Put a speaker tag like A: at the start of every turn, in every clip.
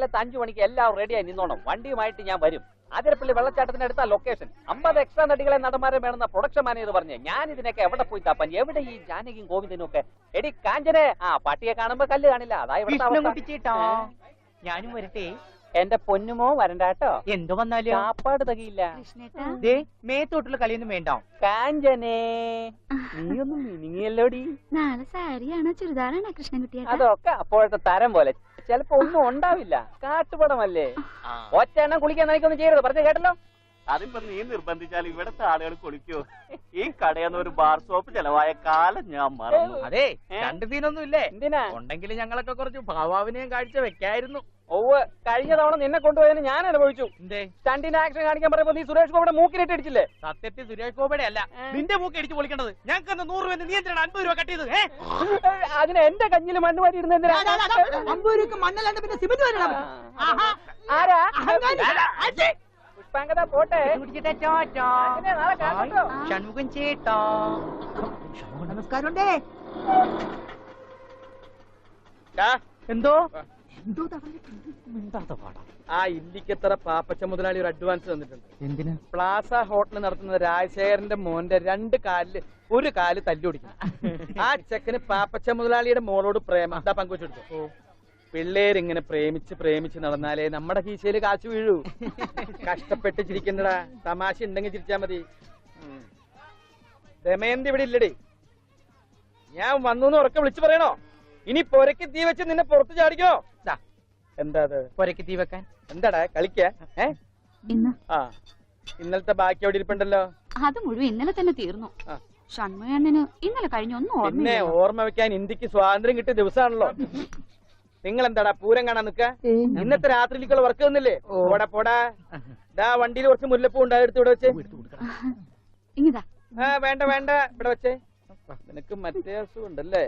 A: കാലത്ത് അഞ്ചു മണിക്ക് എല്ലാവരും റെഡിയായി നിന്നോണം. വണ്ടിയുമായിട്ട് ഞാൻ വരും. അതിരപ്പള്ളി വെള്ളച്ചാട്ടത്തിന് അടുത്ത ലൊക്കേഷൻ അമ്പത് എക്സ്ട്രാ നടികളെ നടന്മാരെ വേണമെന്ന പ്രൊഡക്ഷൻ മാനേജർ പറഞ്ഞു ഞാൻ ഇതിനൊക്കെ എവിടെ പോയി താപ്പാൻ? എവിടെ ഈ ജാനകിയും ഗോവിന്ദനും ഒക്കെ? എടി കാഞ്ചനെ ആ പട്ടിയെ കാണുമ്പോ കല്ല് കാണില്ല.
B: അതായത് ഞാനും വരട്ടെ.
A: എന്റെ പൊന്നുമോ വരണ്ടാട്ടോ എന്ത്
B: എന്തോ വന്നാലും.
A: കാപ്പാട് തകയില്ല.
C: കൃഷ്ണേട്ടാ.
B: ദേ മേത്തോട്ടുള്ള കളിയൊന്നും വേണ്ട.
A: കാഞ്ചനെ നീയൊന്നും മിനിങ്ങിയല്ലോടി.
C: നാളെ സാരിയാണോ? ചുരിദാറാണോ കൃഷ്ണൻകുട്ടി
A: അതൊക്കെ അപ്പോഴത്തെ തരം പോലെ. ചിലപ്പോ ഒന്നും ഉണ്ടാവില്ല. കാട്ടുപടമല്ലേ? ഒറ്റ എണ്ണം കുളിക്കാൻ എനിക്കൊന്നും ചെയ്യരുത്. പറഞ്ഞു കേട്ടല്ലോ?
D: അതിപ്പോ നീ നിർബന്ധിച്ചാൽ ഇവിടത്തെ ആളുകൾ കുളിക്കൂ? ഈ കടയെന്ന് ഒരു ബാർ സോപ്പ് ചെലവായ കാലം ഞാൻ മറന്നു.
B: അതെ
A: രണ്ടു
B: രണ്ട് സീനൊന്നും ഇല്ലേ
A: എന്തിനാ?
B: ഉണ്ടെങ്കിൽ ഞങ്ങളൊക്കെ കുറച്ച് ഭാവാവിനെയും കാഴ്ച വെക്കായിരുന്നു
A: ഒവ് കഴിഞ്ഞ തവണ നിന്നെ കൊണ്ടുപോയതിന് ഞാൻ അനുഭവിച്ചു. സ്റ്റണ്ടിന്റെ ആക്ഷൻ കാണിക്കാൻ പറയുമ്പോ നീ സുരേഷ് ഗോപിയുടെ മൂക്കിനിട്ട് അടിച്ചില്ലേ
B: സത്യത്തിൽ സുരേഷ് ഗോപയുടെ അല്ല. നിന്റെ മൂക്ക് അടിച്ച് പൊളിക്കേണ്ടത്. ഞങ്ങൾക്ക് നൂറ് രൂപ നീ എന്തിനാണ് അൻപത് രൂപ കട്ട് ചെയ്ത് ഏ?
A: അതിന് എന്റെ കഞ്ഞിൽ മണ്ണ് വാരി എന്തിനാ?
E: മണ്ണല്ലാണ്ട് പിന്നെ സിമന്റ് വരണം. ആഹാ.
A: ആരാ. പുഷ്പാങ്കത പോട്ടെ.
B: ഷൺമുഖം ചേട്ടോ.
E: നമസ്കാരം
B: എന്തോ?
E: എന്തോ തവണ
F: ആ ഇല്ലിക്കത്തറ പാപ്പച്ച മുതലാളി ഒരു അഡ്വാൻസ് തന്നിട്ടുണ്ട്.
B: എന്തിനാ?
F: പ്ലാസ ഹോട്ടൽ നടത്തുന്ന രാജശേഖരന്റെ മോന്റെ രണ്ട് കാലിൽ ഒരു കാൽ തല്ലി തല്ലുപിടിക്കും ആ ചെക്കന് പാപ്പച്ച മുതലാളിയുടെ മോളോട് പ്രേമം. എന്താ പങ്കുവെച്ചെടുത്തു പിള്ളേരിങ്ങനെ പ്രേമിച്ച് പ്രേമിച്ച് നടന്നാലേ നമ്മുടെ കീശയിൽ കാശ് വീഴൂ. കഷ്ടപ്പെട്ട് ചിരിക്കണ്ടടാ തമാശ ഉണ്ടെങ്കിൽ ചിരിച്ചാ മതി. ദമയന്തി ഇവിടെ ഇല്ലടി. ഞാൻ വന്നു ഉറക്കെ വിളിച്ചു പറയണോ? ഇനി പൊരക്ക് തീ വെച്ച് നിന്നെ പുറത്ത് ചാടിക്കോ? എന്താ അത്
B: പൊരക്ക് തീ വെക്കാൻ.
F: എന്താടാ കളിക്ക? ഏ?
C: ഇന്ന്.
F: ആ ഇന്നലത്തെ ബാക്കി അവിടെ ഇരിപ്പുണ്ടല്ലോ.
C: അത് മുഴുവൻ ഇന്നലെ തന്നെ തീർന്നു. ഷൺമുഖണ്ണന് ഇന്നലെ
F: കഴിഞ്ഞ
C: ഒന്നും
F: ഓർമ്മ വെക്കാൻ ഇന്ത്യയ്ക്ക് സ്വാതന്ത്ര്യം കിട്ടിയ ദിവസമാണല്ലോ നിങ്ങൾ എന്താടാ പൂരം കാണാൻ നിക്ക ഇന്നത്തെ രാത്രിയിലേക്കുള്ള വർക്ക് തന്നില്ലേ പോടാ പോടാ. ദാ വണ്ടിയിൽ കുറച്ച് മുല്ലപ്പൂ ഉണ്ട് അതെടുത്ത് ഇവിടെ വെച്ചേ. ആ വേണ്ട വേണ്ട. ഇവിടെ വെച്ചേ. നിനക്ക് മറ്റേ അസുഖം ഉണ്ടല്ലേ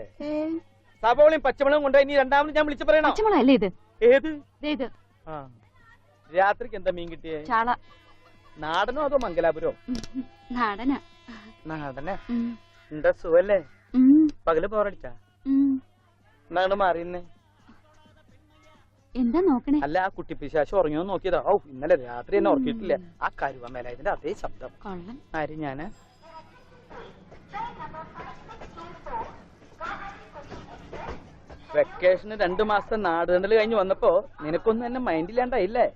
F: സവോളയും പച്ചമുളകും കൊണ്ടുപോയി ഇനി രണ്ടാമത് ഞാൻ വിളിച്ചു പറയണോ?
C: പച്ചമുളകല്ലേ ഇത്?
F: ഏത്?
C: ഇത്.
F: ആ. രാത്രിക്ക് എന്താ മീൻ കിട്ടിയേ?
C: ചാള.
F: നാടനോ അതോ മംഗലാപുരോ?
C: നാടന.
F: നാടന? എന്താ സുഖല്ലേ. പകൽ പോറടിച്ചാ. എന്നാണ് മാറിയുന്നേ
C: എന്താ നോക്കണേ?
F: അല്ല ആ കുട്ടി പിശാശ് ഉറങ്ങിയോ നോക്കിയതാ. ഔ ഇന്നലെ രാത്രി എന്നെ ഉറക്കിയിട്ടില്ല. ആ കരുവ മേലായതിന്റെ അതേ ശബ്ദം. ആര് ഞാൻ? വെക്കേഷന് രണ്ടു മാസത്തെ നാടുകണ്ടൽ കഴിഞ്ഞ് വന്നപ്പോ നിനക്കൊന്നും എന്നെ മൈൻഡില്ലാണ്ടായില്ലേ?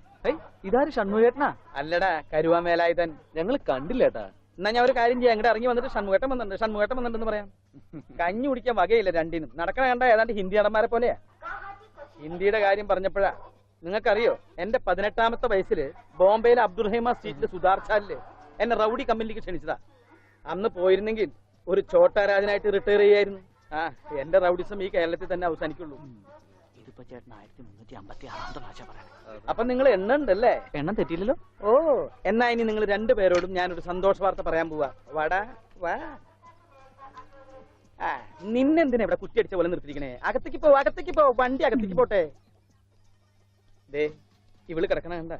B: ഇതാര് ഷൺമുഖേട്ടനാ?
F: അല്ലടാ കരുവാ മേലായുധൻ
B: ഞങ്ങൾ കണ്ടില്ലേട്ടാ.
F: എന്നാ ഞാൻ ഒരു കാര്യം ചെയ്യാം അങ്ങോട്ട് ഇറങ്ങി വന്നിട്ട് ഷൺമുഖേട്ടൻ വന്നിട്ടുണ്ട് ഷൺമുഖേട്ടൻ വന്നിട്ടുണ്ടെന്ന് പറയാം. കഞ്ഞി കുടിക്കാൻ വകയില്ല രണ്ടിനും. നടക്കണ കണ്ട ഏതാണ്ട് ഹിന്ദി നടന്മാരെ പോലെയാ. ഹിന്ദിയുടെ കാര്യം പറഞ്ഞപ്പോഴാ നിങ്ങൾക്കറിയോ എന്റെ പതിനെട്ടാമത്തെ വയസ്സിൽ ബോംബെയിലെ അബ്ദുറഹിമ സ്ട്രീറ്റിലെ സുധാർച്ചാലിൽ എന്നെ റൗഡി കമ്പനിയിലേക്ക് ക്ഷണിച്ചതാ. അന്ന് പോയിരുന്നെങ്കിൽ ഒരു ചോട്ടാരാജനായിട്ട് റിട്ടയർ ചെയ്യായിരുന്നു. ആ എന്റെ റൗഡിസം ഈ കേരളത്തിൽ തന്നെ അവസാനിക്കുള്ളൂ.
B: ഇതിപ്പോ ചേട്ടൻ ആയിരത്തി മുന്നൂറ്റി അമ്പത്തി ആറാമത്തെ ഭാഷ പറയണേ
F: അപ്പൊ നിങ്ങൾ എണ്ണ ഉണ്ടല്ലേ
B: എണ്ണം തെറ്റിയില്ലല്ലോ.
F: ഓ എന്നാ ഇനി നിങ്ങൾ രണ്ടുപേരോടും ഞാനൊരു സന്തോഷ വാർത്ത പറയാൻ പോവാ. വാടാ വാ. ആ നിന്നെന്തിനാ ഇവിടെ കുറ്റിയടിച്ച പോലെ നിർത്തിയിരിക്കണേ? അകത്തേക്ക് പോ അകത്തേക്ക് പോ വണ്ടി അകത്തേക്ക് പോട്ടെ. ദേ ഇവൾ കിടക്കണ കണ്ട?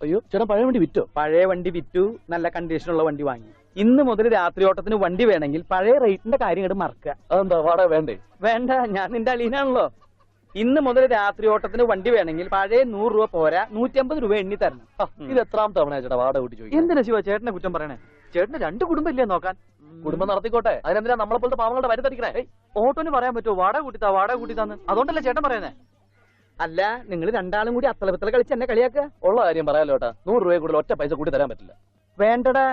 B: അയ്യോ ചേട്ടാ പഴയ വണ്ടി വിറ്റോ?
F: പഴയ വണ്ടി വിറ്റു നല്ല കണ്ടീഷനുള്ള വണ്ടി വാങ്ങി. ഇന്ന് മുതൽ രാത്രി ഓട്ടത്തിന് വണ്ടി വേണമെങ്കിൽ പഴയ റേറ്റിന്റെ കാര്യം ഇങ്ങോട്ട് മറക്കുക.
B: അതെന്താ വാടക വേണ്ടേ?
F: വേണ്ട ഞാൻ നിന്റെ അലീനാണല്ലോ ഇന്ന് മുതൽ രാത്രി ഓട്ടത്തിന് വണ്ടി വേണമെങ്കിൽ പഴയ നൂറ് രൂപ പോരാ നൂറ്റി അമ്പത് രൂപ എണ്ണി തരണം.
B: ഇത് എത്രാം തവണ ചേട്ടാ വാടക കൂട്ടി ചോദിക്കും
F: എന്തിനാ ശിവ ചേട്ടനെ കുറ്റം പറയണേ?
B: ചേട്ടന് രണ്ട് കുടുംബം ഇല്ലേ നോക്കാൻ കുടുംബം നടത്തിക്കോട്ടെ. അതിനെന്തിനാ നമ്മളെ പോലത്തെ പാവങ്ങളുടെ വരുത്തടിക്കണേ ഓട്ടോന് പറയാൻ പറ്റുമോ? വാടക കൂട്ടിത്താ വാടക കൂട്ടിത്താന്ന്. അതുകൊണ്ടല്ലേ ചേട്ടൻ പറയണേ
F: അല്ല നിങ്ങൾ രണ്ടാളും കൂടി അത്തലപ്പത്തല കളിച്ച് എന്നെ കളിയാക്കുക.
B: ഉള്ള കാര്യം പറയാലോട്ടാ നൂറ് രൂപ കൂടുതൽ ഒറ്റ പൈസ കൂടി തരാൻ പറ്റില്ല.
F: വേണ്ടടാ.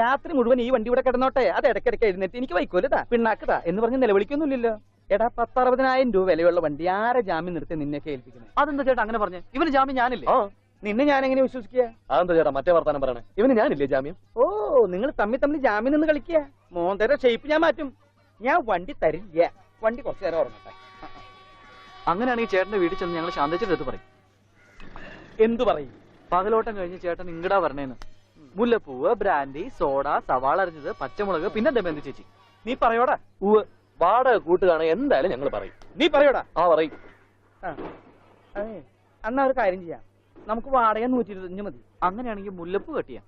F: രാത്രി മുഴുവൻ ഈ വണ്ടി ഇവിടെ കിടന്നോട്ടെ? അത് ഇടയ്ക്കിടയ്ക്ക് എഴുന്നേറ്റ് എനിക്ക് വൈക്കോലതാ പിണ്ണാക്കതാ എന്ന് പറഞ്ഞ് നിലവിളിക്കൊന്നുമില്ലല്ലോ. എടാ പത്തറുപതിനായിരം രൂപ വിലയുള്ള വണ്ടി ആരെ ജാമ്യം നിർത്തി നിന്നെയൊക്കെ ഏൽപ്പിക്കുന്നത്
B: അതെന്താ ചേട്ടാ അങ്ങനെ പറഞ്ഞു? ഇവന് ജാമ്യം ഞാനില്ലേ?
F: ഓ നിന്നെ ഞാൻ എങ്ങനെ വിശ്വസിക്കുക?
B: അതെന്താ ചേട്ടാ മറ്റേ വർത്താനം പറയണേ? ഇവന് ഞാനില്ലേ ജാമ്യം?
F: ഓ നിങ്ങൾ തമ്മിൽ തമ്മിൽ ജാമ്യം നിന്ന് കളിക്കുക. മോന്തര ഷേപ്പ് ഞാൻ മാറ്റും. ഞാൻ വണ്ടി തരില്ല. വണ്ടി കുറച്ചു നേരം ഉറങ്ങട്ടെ.
B: അങ്ങനെയാണെങ്കിൽ ചേട്ടന്റെ വീട്ടിൽ ചെന്ന് ഞങ്ങൾ ശാന്തിച്ചിട്ട് എടുത്ത് പറയും.
F: എന്തു പറയും?
B: പകലോട്ടം കഴിഞ്ഞ് ചേട്ടൻ ഇങ്ങടാ വരണേന്ന്. മുല്ലപ്പൂവ് ബ്രാൻഡി സോഡ സവാള അരഞ്ഞത് പച്ചമുളക് പിന്നെ ദമയന്തി ചേച്ചി?
F: നീ പറയോടാ.
B: ഉവ് വാടക കൂട്ടുകയാണ് എന്തായാലും ഞങ്ങൾ പറയും.
F: നീ പറയോടാ?
B: ആ പറയും.
F: അന്നാ ഒരു കാര്യം ചെയ്യാം. നമുക്ക് വാടക നൂറ്റി ഇരുപത്തഞ്ച് മതി.
B: അങ്ങനെയാണെങ്കിൽ മുല്ലപ്പൂ കെട്ടിയാ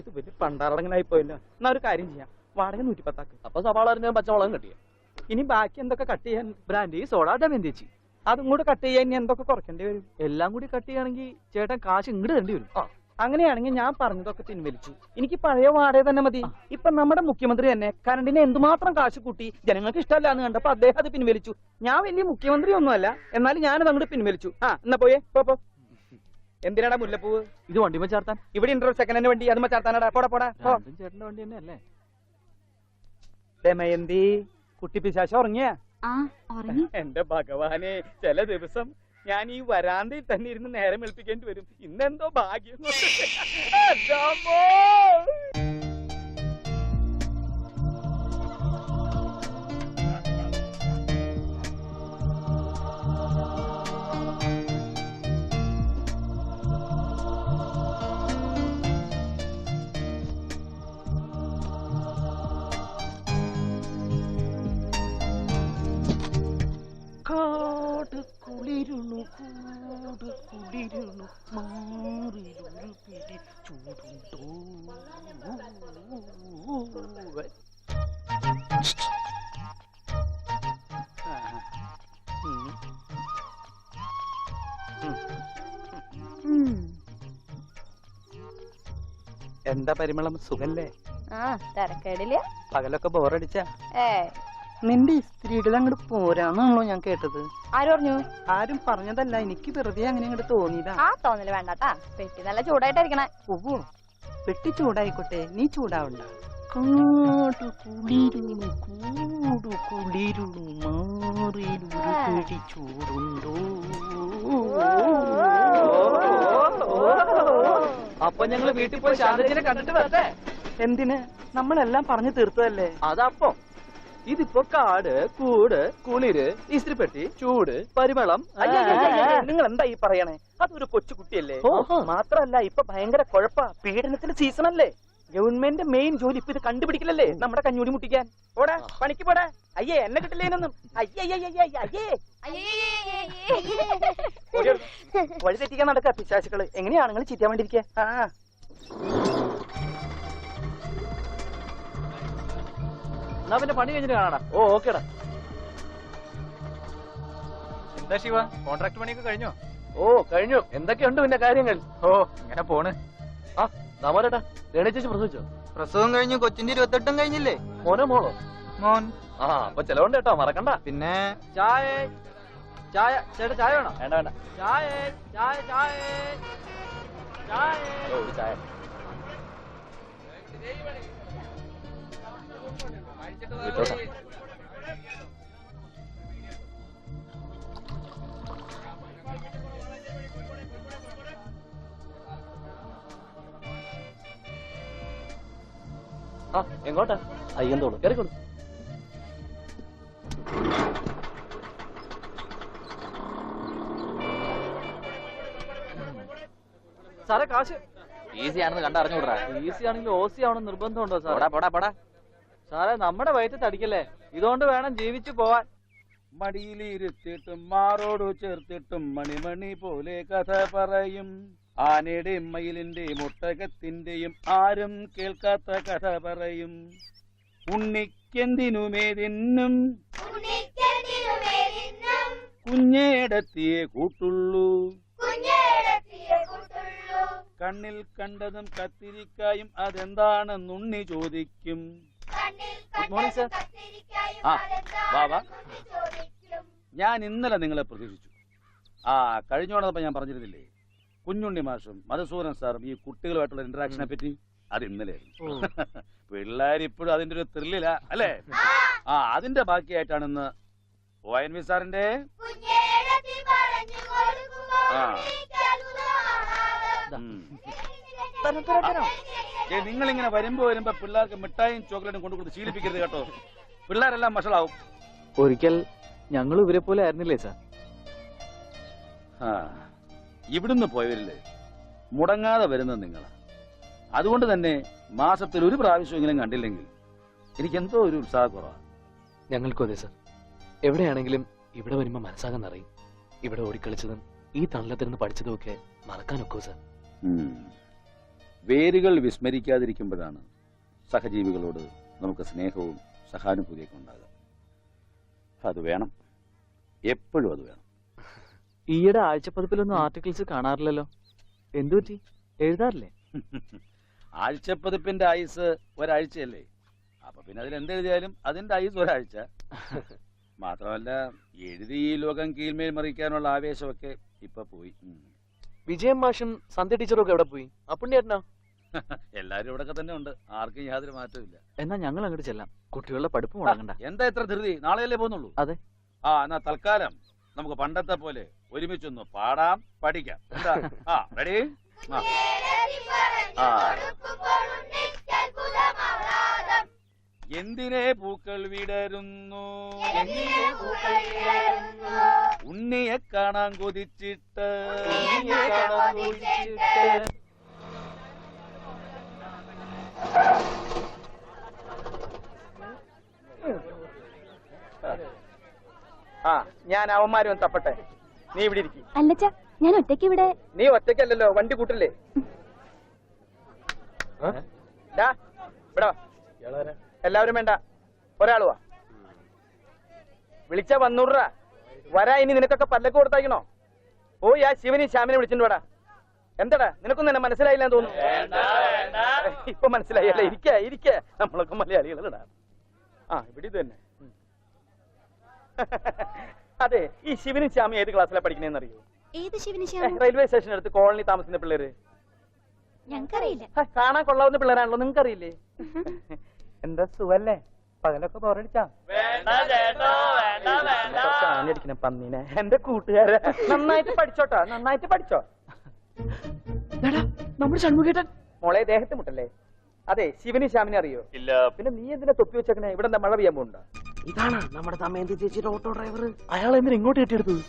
F: ഇത് വലിയ പണ്ടാറടങ്ങനായി പോയല്ലോ. എന്നാ ഒരു കാര്യം ചെയ്യാം. വാടക നൂറ്റി പത്താക്ക്
B: അപ്പൊ സവാള അരിഞ്ഞ പച്ചമുളകും കെട്ടിയ
F: ഇനി ബാക്കി എന്തൊക്കെ കട്ട് ചെയ്യാൻ
B: ബ്രാൻഡി സോഡ ദമയന്തി ചേച്ചി?
F: അതും കൂടെ കട്ട് ചെയ്യാൻ ഇനി എന്തൊക്കെ കുറയ്ക്കേണ്ടി വരും?
B: എല്ലാം കൂടി കട്ട് ചെയ്യുകയാണെങ്കിൽ ചേട്ടൻ കാശ് ഇങ്ങോട്ട് തരേണ്ടി വരും.
F: ആ. അങ്ങനെയാണെങ്കിൽ ഞാൻ പറഞ്ഞതൊക്കെ പിൻവലിച്ചു. എനിക്ക് പഴയ വാടക തന്നെ മതി. ഇപ്പൊ നമ്മുടെ മുഖ്യമന്ത്രി തന്നെ കരണ്ടിനെ എന്തുമാത്രം കാശ് കൂട്ടി ജനങ്ങൾക്ക് ഇഷ്ടമല്ല എന്ന് കണ്ടപ്പോ അദ്ദേഹം അത് പിൻവലിച്ചു. ഞാൻ വലിയ മുഖ്യമന്ത്രി ഒന്നുമല്ല. എന്നാലും ഞാനത് അങ്ങോട്ട് പിൻവലിച്ചു. ആ എന്നാ പോയേ. പോ പോ. എന്തിനാടാ മുല്ലപ്പൂവ്?
B: ഇത് വണ്ടിമ ചേർത്താൻ.
F: ഇവിടെ ഉണ്ടോ സെക്കൻഡ് ഹാൻഡ് വണ്ടി. അത് ചേർത്താനടാ. പോടാ പോടാ
B: ചേട്ടന്റെ വണ്ടി തന്നെയല്ലേ
F: ദമയന്തി കുട്ടി പിശാശ ഉറങ്ങിയ?
C: ആ ഉറങ്ങി.
F: എന്റെ ഭഗവാനെ ചില ദിവസം ഞാൻ ഈ വരാന്തയിൽ തന്നെ ഇരുന്ന് നേരം എൽപ്പിക്കേണ്ടി വരും. ഇന്നെന്തോ ഭാഗ്യം. കൊണ്ട്. കാട് കുളിരുണു കൂട് കുളിരുണു മാറിലൊരു പിടി ചൂടുണ്ടോ. എന്താ പരിമളം സുഖല്ലേ
G: ആ തിരക്കേടില്ല
F: പകലൊക്കെ ബോറടിച്ച
G: ഏ
F: നിന്റെ സ്ത്രീകൾ അങ്ങോട്ട് പോരാന്നാണല്ലോ ഞാൻ കേട്ടത്.
G: ആരും പറഞ്ഞു?
F: ആരും പറഞ്ഞതല്ല എനിക്ക് വെറുതെ അങ്ങനെ അങ്ങോട്ട് തോന്നിയതാ.
G: ആ തോന്നൽ വേണ്ടാട്ടാ. പെട്ടി നല്ല ചൂടായിട്ടായിരിക്കണേ.
F: ഓവോ പെട്ടി ചൂടായിക്കോട്ടെ നീ ചൂടാവണ്ട. കാട് കുളിരുണു കൂടു കുളിരുണു മാറിലൊരു പിടി ചൂടുണ്ടോ?
B: അപ്പൊ ഞങ്ങൾ വീട്ടിൽ പോയി ശാന്തജിനെ കണ്ടിട്ട് വരട്ടെ?
F: എന്തിന്? നമ്മളെല്ലാം പറഞ്ഞു തീർത്തതല്ലേ?
B: അതപ്പോ. ഇതിപ്പോ കാട് കൂട് കുളിര് ഇസ്ത്രിപ്പെട്ടി ചൂട് പരിമളം.
F: നിങ്ങൾ എന്താ ഈ പറയണേ? അതൊരു കൊച്ചു കുട്ടിയല്ലേ. മാത്രല്ല ഇപ്പൊ ഭയങ്കര കുഴപ്പാ. പീഡനത്തിന്റെ സീസൺ അല്ലേ ഗവൺമെന്റ് മെയിൻ ജോലി ഇപ്പൊ ഇത് കണ്ടുപിടിക്കില്ലല്ലേ നമ്മുടെ കഞ്ഞൂടി മുട്ടിക്കാൻ. ഓടാ പണിക്ക് പോടാ. അയ്യേ എന്നെ കിട്ടില്ലേനൊന്നും. വഴി തെറ്റിക്കാൻ നടക്ക പിശാശുക്കൾ എങ്ങനെയാണ് നിങ്ങൾ ചിറ്റാൻ വേണ്ടിയിരിക്കുക ആ.
B: എന്നാ പിന്നെ പണി കഴിഞ്ഞിട്ട് കാണാടാ.
F: ഓ ഓക്കേടാ.
H: എന്താ ശിവ? കോൺട്രാക്ട് പണിയൊക്കെ കഴിഞ്ഞോ?
B: ഓ കഴിഞ്ഞു. എന്തൊക്കെയുണ്ട് പിന്നെ കാര്യങ്ങൾ?
H: ഓ ഇങ്ങനെ പോണ്.
B: ആ ദാമോരേട്ടാ രേണി ചേച്ചി പ്രസവിച്ചോ?
H: പ്രസവം കഴിഞ്ഞു കൊച്ചിന്റെ ഇരുപത്തെട്ടും കഴിഞ്ഞില്ലേ?
B: മോനോ മോളോ?
H: മോൻ.
B: ആ അപ്പൊ ചെലവുണ്ട് കേട്ടോ മറക്കണ്ട.
H: പിന്നെ?
B: ചായ ചായ ചേട്ടാ ചായ വേണോ?
A: വേണ്ട വേണ്ട.
B: ചായ ചായ ചായ ചായ.
A: ഓ, ചായ വിട്ടോട്ടാ.
B: ആ എങ്ങോട്ടാ?
A: അയ്യന്തോളൂ
B: കയറിക്കോളൂ സാറേ കാശ്.
A: ഈസി ആണെന്ന് കണ്ടറിഞ്ഞൂടാ
B: ഈസി ആണെങ്കിൽ ഓസി ആവണം നിർബന്ധമുണ്ടോ
A: പോടാ
B: സാറേ
A: പോടാ പോടാ.
B: സാറേ നമ്മുടെ വയറ്റ് തടിക്കല്ലേ? ഇതുകൊണ്ട് വേണം ജീവിച്ചു പോവാൻ.
I: മടിയിലിരുത്തിട്ടും മാറോടു ചേർത്തിട്ടും മണിമണി പോലെ കഥ പറയും. ആനയുടെയും മയിലിന്റെയും ഒട്ടകത്തിന്റെയും ആരും കേൾക്കാത്ത കഥ പറയും. ഉണ്ണിക്കെന്തിനുമേതിന്നും കുഞ്ഞേടത്തിയെ കൂട്ടുള്ളൂ. കണ്ണിൽ കണ്ടതും കത്തിരിക്കായും അതെന്താണെന്നുണ്ണി ചോദിക്കും.
B: ഗുഡ് മോർണിംഗ് സർ
I: ആ വാ വാ. ഞാൻ ഇന്നലെ നിങ്ങളെ പ്രതീക്ഷിച്ചു. ആ കഴിഞ്ഞോടൊപ്പം ഞാൻ പറഞ്ഞിരുന്നില്ലേ? കുഞ്ഞുണ്ണി മാഷും മധുസൂരൻ സാറും ഈ കുട്ടികളുമായിട്ടുള്ള ഇന്ററാക്ഷനെ പറ്റി? അത് ഇന്നലെ പിള്ളേരിപ്പോഴും അതിന്റെ ഒരു ത്രില്ലില അല്ലേ? ആ. അതിന്റെ ബാക്കിയായിട്ടാണ് ഇന്ന് ഒ എൻ വി സാറിന്റെ ആ. നിങ്ങൾ ഇങ്ങനെ വരുമ്പോ വരുമ്പോ പിള്ളേർക്ക് മിഠായും ചോക്ലേറ്റും കൊണ്ടു കൊടുത്ത് ശീലിപ്പിക്കരുത് കേട്ടോ. പിള്ളേരെല്ലാം വഷളാവും.
B: ഒരിക്കൽ ഞങ്ങൾ ഇവരെ പോലെ ആയിരുന്നില്ലേ സാർ?
I: ആ, ഇവിടുന്ന് പോയവരില്ലേ മുടങ്ങാതെ വരുന്നത് നിങ്ങളാ. അതുകൊണ്ട് തന്നെ മാസത്തിൽ ഒരു പ്രാവശ്യമെങ്കിലും കണ്ടില്ലെങ്കിൽ എനിക്ക് എന്തോ ഒരു ഉത്സാഹക്കുറവാ.
J: ഞങ്ങൾക്കും അതെ സാർ. എവിടെയാണെങ്കിലും ഇവിടെ വരുമ്പോ മനസ്സാകാൻ അറിയും ഇവിടെ ഓടിക്കളിച്ചതും ഈ തണലത്തിരുന്ന് പഠിച്ചതും ഒക്കെ മറക്കാനൊക്കോ സാർ.
I: വേരുകൾ വിസ്മരിക്കാതിരിക്കുമ്പോഴാണ് സഹജീവികളോട് നമുക്ക് സ്നേഹവും സഹാനുഭൂതിയൊക്കെ ഉണ്ടാകുക. അത് വേണം. എപ്പോഴും അത് വേണം.
B: ഈയിടെ ആഴ്ചപ്പതിപ്പിലൊന്നും ആർട്ടിക്കിൾസ് കാണാറില്ലല്ലോ. എന്തു പറ്റി? എഴുതാറില്ലേ?
I: ആഴ്ചപ്പതിപ്പിന്റെ ആയുസ് ഒരാഴ്ചയല്ലേ? അപ്പൊ പിന്നെ അതിൽ എന്തെഴുതിയാലും അതിന്റെ ആയുസ് ഒരാഴ്ച. മാത്രമല്ല എഴുതി ഈ ലോകം കീഴ്മേൽ മറിക്കാനുള്ള ആവേശമൊക്കെ ഇപ്പൊ പോയി.
J: വിജയം മാഷും സന്ധ്യ ടീച്ചറും ഒക്കെ എവിടെ പോയി? അപ്പുണ്ണിയേട്ടനാ
I: എല്ലാരും ഇവിടെ തന്നെ ഉണ്ട്. ആർക്കും യാതൊരു മാറ്റവും
B: എന്നാ ഞങ്ങൾ അങ്ങോട്ട് ചെല്ലാം. കുട്ടികളുടെ പഠിപ്പ് മുടങ്ങണ്ട.
I: എന്താ ഇത്ര ധൃതി? നാളെയല്ലേ പോകുന്നുള്ളൂ?
B: അതെ.
I: ആ എന്നാ തൽക്കാലം നമുക്ക് പണ്ടത്തെ പോലെ ഒരുമിച്ചൊന്ന് പാടാം പഠിക്കാം. എന്താ? ആ റെഡി ആ. എന്തിനെ പൂക്കൾ വിടരുന്നു? ഉണ്ണിയെ കാണാൻ കൊതിച്ചിട്ട്.
F: ആ ഞാൻ അവന്മാരും തപ്പട്ടെ. നീ ഇവിടെ ഇരിക്കും.
G: അല്ലച്ച ഞാൻ ഒറ്റയ്ക്ക് ഇവിടെ
F: നീ ഒറ്റയ്ക്കല്ലല്ലോ വണ്ടി കൂട്ടില്ലേ? ഇവിടെ. എല്ലാവരും വേണ്ട. ഒരാൾ വാ. വിളിച്ച വന്നൂറ വരാ ഇനി നിനക്കൊക്കെ പല്ലക്ക് കൊടുത്തയക്കണോ? ഓ ആ ശിവനെ ശ്യാമിനെ വിളിച്ചിട്ട് വേടാ. എന്താടാ? നിനക്കൊന്നും എന്നെ മനസ്സിലായില്ല എന്ന് തോന്നുന്നു. ഇപ്പൊ മനസ്സിലായില്ല? ഇരിക്ക ഇരിക്ക. നമ്മളൊക്കെ മലയാളികളാണ്. ആ ഇവിടെ ഇത് തന്നെ. അതെ ഈ ശിവനും ശ്യാമി ഏത് ക്ലാസ്സിലാണ് പഠിക്കണേന്ന് അറിയോ
C: ഏത് ശിവന്
F: റെയിൽവേ സ്റ്റേഷൻ അടുത്ത് കോളനി താമസിക്കുന്ന പിള്ളേര്.
C: ഞങ്ങൾക്കറിയില്ല.
F: കാണാൻ കൊള്ളാവുന്ന പിള്ളേരാണല്ലോ നിങ്ങൾക്ക് അറിയില്ലേ എന്താ സുഖല്ലേ? പകലൊക്കെ ബോറടിച്ചാ? അടിക്കണ പന്നീനെ. എന്റെ കൂട്ടുകാരെ. നന്നായിട്ട് പഠിച്ചോട്ടോ നന്നായിട്ട് പഠിച്ചോ.
B: നമ്മുടെ ഷൺമുഖേട്ടൻ.
F: മോളെ ദേഹത്ത് മുട്ടല്ലേ? അതെ ശിവന് ശ്യാമിനെ അറിയോ?
D: ഇല്ല.
F: പിന്നെ നീ എന്തിനാ തൊപ്പി വെച്ചേക്കണേ? ഇവിടെ എന്താ മഴ പെയ്യാൻ പോണ്ട
J: ഇതാണ് നമ്മുടെ ദമയന്തി ചേച്ചിയുടെ ഓട്ടോ ഡ്രൈവർ.
B: അയാൾ എന്തിനാ ഇങ്ങോട്ട് കെട്ടിയെടുത്തത്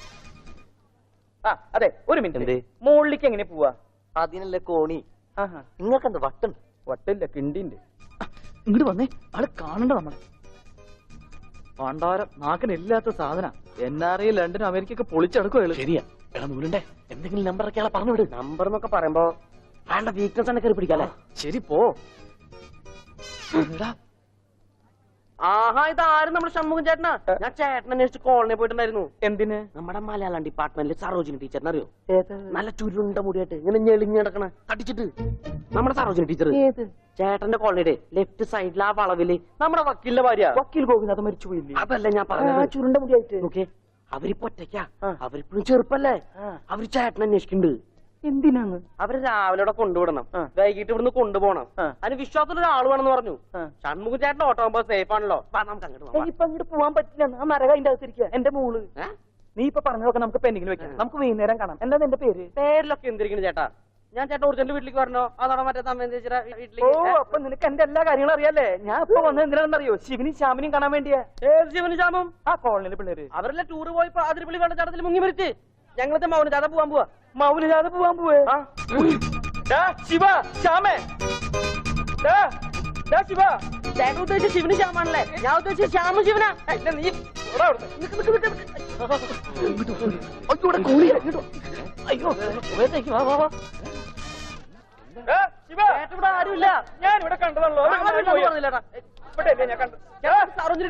F: ആ അതെ ഒരു മിനിറ്റ്.
J: എന്തേ?
F: മുകളിലേക്ക് എങ്ങനെ പോവാ?
J: അതിനല്ലേ കോണി.
F: ആഹാ.
J: നിങ്ങൾക്ക് എന്താ വട്ടുണ്ട്?
F: വട്ടില്ല കിണ്ടിണ്ട്.
B: ഇങ്ങോട്ട് വന്നേ. ആൾ കാണണ്ട നമ്മളെ. പണ്ടാരം നാക്കനില്ലാത്ത സാധന. എൻ ആർ ഐ ലണ്ടനും അമേരിക്കയൊക്കെ പൊളിച്ചെടുക്കും അയാൾ
J: ശരിയാ. എടാ നൂലുണ്ടേ എന്തെങ്കിലും നമ്പർ ഒക്കെ ആളെ പറഞ്ഞു വിട് നമ്പർ എന്നൊക്കെ പറയുമ്പോ അയാളുടെ വീക്ക്നെസ് തന്നെ കയറി പിടിക്കാല്ലേ?
B: ശരി പോ.
J: ആഹാ ഇത് ആരും നമ്മുടെ ഷമ്മുഖം ചേട്ടനാ? ഞാൻ ചേട്ടനെ അന്വേഷിച്ച് കോളനി പോയിട്ടുണ്ടായിരുന്നു.
F: എന്തിന്?
J: നമ്മുടെ മലയാളം ഡിപ്പാർട്ട്മെന്റിലെ സരോജിനി ടീച്ചറിനെ അറിയോ? നല്ല ചുരുണ്ട മുടിയായിട്ട് ഇങ്ങനെ ഞെളിഞ്ഞ് കിടക്കണ തടിച്ചിട്ട് നമ്മുടെ സരോജിനി ടീച്ചർ ചേട്ടന്റെ കോളനിയുടെ ലെഫ്റ്റ് സൈഡിൽ ആ വളവിൽ നമ്മുടെ വക്കീലിന്റെ ഭാര്യ.
F: വക്കീൽ ഗോപിനാഥ് മരിച്ചു പോയില്ലേ?
J: അതല്ല ഞാൻ പറഞ്ഞത്.
F: ചുരുണ്ട മുടിയായിട്ട്.
J: ഓക്കെ അവരിപ്പോ ഒറ്റയ്ക്കാ. അവരിപ്പോഴും ചെറുപ്പല്ലേ? അവർ ചേട്ടനെ അന്വേഷിക്കുന്നുണ്ട്.
F: എന്തിനാന്ന്
J: അവർ രാവിലെ ഇവിടെ കൊണ്ടുവിടണം. വൈകിട്ട് ഇവിടുന്ന് കൊണ്ടുപോകണം. അതിന് വിശ്വാസത്തിൽ ഒരാൾ വേണമെന്ന് പറഞ്ഞു. ഷൺമുഖ ചേട്ടൻ ഓട്ടോ ആകുമ്പോ സേഫ് ആണല്ലോ. വാ, നമുക്ക് അങ്ങോട്ട്.
F: ഇപ്പൊ അങ്ങോട്ട് പോവാൻ പറ്റില്ല. ആ മരക അതിന്റെ അകത്തിരിക്കുക എന്റെ
J: മോൾ?
F: നീ ഇപ്പൊ പറഞ്ഞതൊക്കെ നമുക്ക് പെൻഡിങ്ങിൽ വെക്കാം. നമുക്ക് വൈകുന്നേരം കാണാം. എന്താ എന്റെ പേര്?
J: പേരിലൊക്കെ എന്തിരിക്കുന്നു ചേട്ടാ? ഞാൻ ചേട്ടൻ ഒറിജിനൽ വീട്ടിലേക്ക് വരണോ? അതോടെ മറ്റേ തമ്മേന്ദ്ര വീട്ടിലേക്ക്?
F: ഓ അപ്പൊ നിനക്ക് എന്റെ എല്ലാ കാര്യങ്ങളും അറിയാല്ലേ? ഞാൻ ഇപ്പൊ വന്നത് എന്തിനാണെന്നറിയോ? ശിവനും ശ്യാമിനും കാണാൻ വേണ്ടിയാ.
J: ഏത് ശിവനും ശ്യാമും?
F: ആ കോളനിയിലെ പിള്ളേര്.
J: അവരെല്ലാം ടൂറ് പോയപ്പോ അതിരപ്പള്ളി വെള്ളച്ചാട്ടത്തിൽ മുങ്ങി മരിച്ച്. ഞങ്ങളത്തെ മൗനജാഥ പോവാൻ പോവാ.
F: മൗനജാഥ പോവാൻ പോവേ. ശിവ ശ്യാമേ. ശിവ.
J: ചേട്ടൻ ഉദ്ദേശിച്ച ശിവന് ശ്യാമാണല്ലേ? ഞാൻ ഉദ്ദേശിച്ച ശ്യാമ ശിവനാ.
F: നീ.
B: അയ്യോ,
J: ആരുമില്ല.
F: ഞാൻ ഇവിടെ
J: കണ്ടതല്ലോ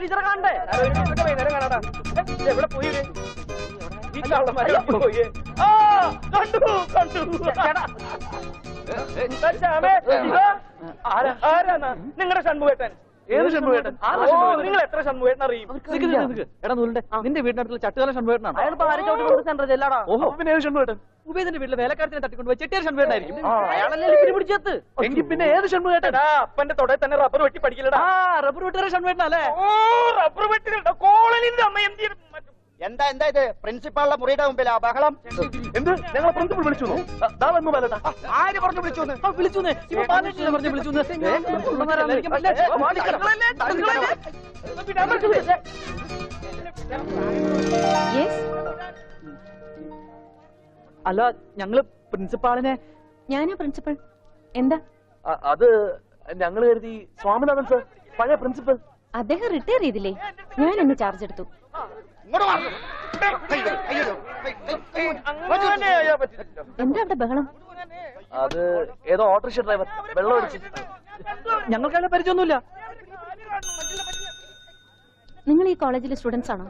J: ടീച്ചറെ കാണണ്ടേ?
F: വൈകുന്നേരം കാണാടാ എവിടെ പോയി? ആരാണ്? നിങ്ങളുടെ ഷൺമുഖേട്ടൻ.
B: ഏത് ഷൺമുഖേട്ടൻ?
F: നിങ്ങൾ എത്ര ഷൺമുഖേട്ടൻ അറിയും.
B: എടാ നൂലിന്റെ നിന്റെ വീടിനടുത്തുള്ള ചട്ടുകാല ഷൺമുഖേട്ടനാണ്?
J: അയാൾ ഭാര്യ ചവിട്ടി കൊണ്ട് സെന്റർ ചെല്ലാടാ?
B: ഓഹോ. പിന്നെ ഏത് ഷൺമുഖേട്ടൻ? ഉപേദിന്റെ വീട്ടിലെ വേലക്കാരത്തിനെ തട്ടിക്കൊണ്ട്
J: അയാളല്ലേ എലിപ്പിന് പിടിച്ചെത്ത്
B: എങ്കിൽ പിന്നെ ഏത് ഷൺവേട്ടൻ
F: അപ്പന്റെ തൊടയിൽ തന്നെ റബ്ബർ വെട്ടി പഠിക്കില്ലടാ.
B: റബ്ബർ വെട്ടുകാരെ
F: ഷൺമുഖേട്ടനല്ലേ? റബ്ബർ വെട്ടിലുണ്ടോ കോളനിന്റെ അമ്മ എന്ത് ചെയ്തു?
H: എന്താ എന്താ ഇത്? പ്രിൻസിപ്പാളിന്റെ മുറിയുടെ മുമ്പിൽ ആ ബഹളം?
B: എന്ത്? ഞങ്ങൾ പ്രിൻസിപ്പൾ വിളിച്ചു
H: ആര് പറഞ്ഞു വിളിച്ചു
B: വിളിച്ചു പറഞ്ഞു വിളിച്ചു. അല്ല ഞങ്ങൾ പ്രിൻസിപ്പാളിനെ
G: ഞാനാ പ്രിൻസിപ്പൾ. എന്താ?
B: അത് ഞങ്ങൾ കരുതി സ്വാമിനാഥൻ സർ പഴയ പ്രിൻസിപ്പൽ.
G: അദ്ദേഹം റിട്ടയർ ചെയ്തില്ലേ? ഞാൻ ഇന്ന് ചാർജ് എടുത്തു
H: ഇങ്ങോട്ട് വാ.
F: അങ്ങനെ ആയാ പറ്റില്ലല്ലോ.
G: എന്താ അവിടെ ബഹളം?
B: അത് ഏതോ ഓട്ടോറിക്ഷ ഡ്രൈവർ വെള്ളം അടിച്ച് ഞങ്ങൾക്ക് അതിനെ പരിചയമൊന്നുമില്ല.
G: നിങ്ങൾ ഈ കോളേജിലെ സ്റ്റുഡൻസ് ആണോ?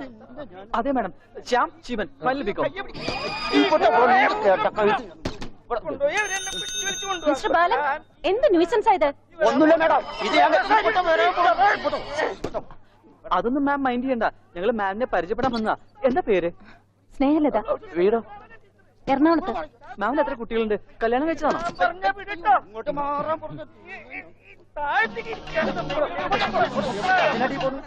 B: അതെ മാഡം. ശ്യാം ശിവൻ
G: മിസ്റ്റർ ബാലൻ എന്ത് ന്യൂസൻസ് ആയത്
H: ഒന്നുമില്ല മാഡം.
B: അതൊന്നും മാം മൈൻഡ് ചെയ്യണ്ട. ഞങ്ങൾ മാമിനെ പരിചയപ്പെടാൻ വന്ന എന്താ പേര്?
G: സ്നേഹലത.
B: വീടോ?
G: എറണാകുളത്ത്.
B: മാമിന് എത്ര കുട്ടികളുണ്ട്? കല്യാണം കഴിച്ചതാണോ?
H: ഇങ്ങോട്ട് മാറാൻ പറഞ്ഞു.
F: കൊണ്ടുപോയി